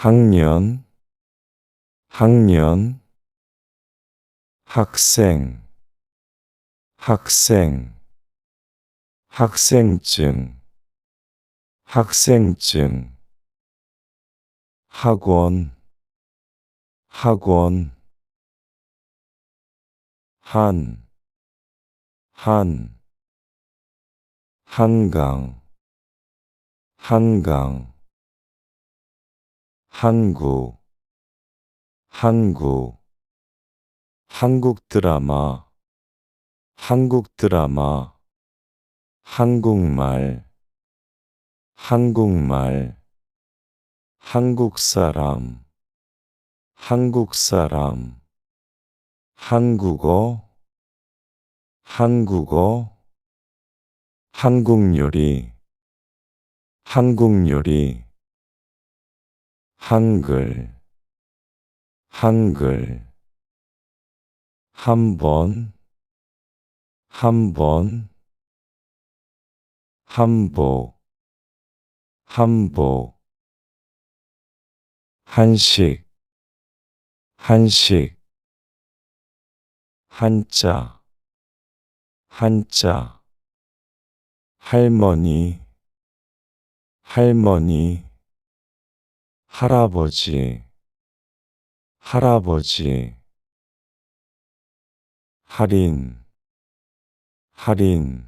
학년, 학년, 학생, 학생, 학생증, 학생증, 학원, 학원, 한, 한, 한강, 한강, 한국, 한국, 한국 드라마, 한국 드라마, 한국말, 한국말, 한국 사람, 한국 사람, 한국어, 한국어, 한국 요리, 한국 요리, 한글, 한글, 한 번, 한 번, 한복, 한복, 한식, 한식, 한자, 한자, 할머니, 할머니, 할아버지, 할아버지, 할인, 할인,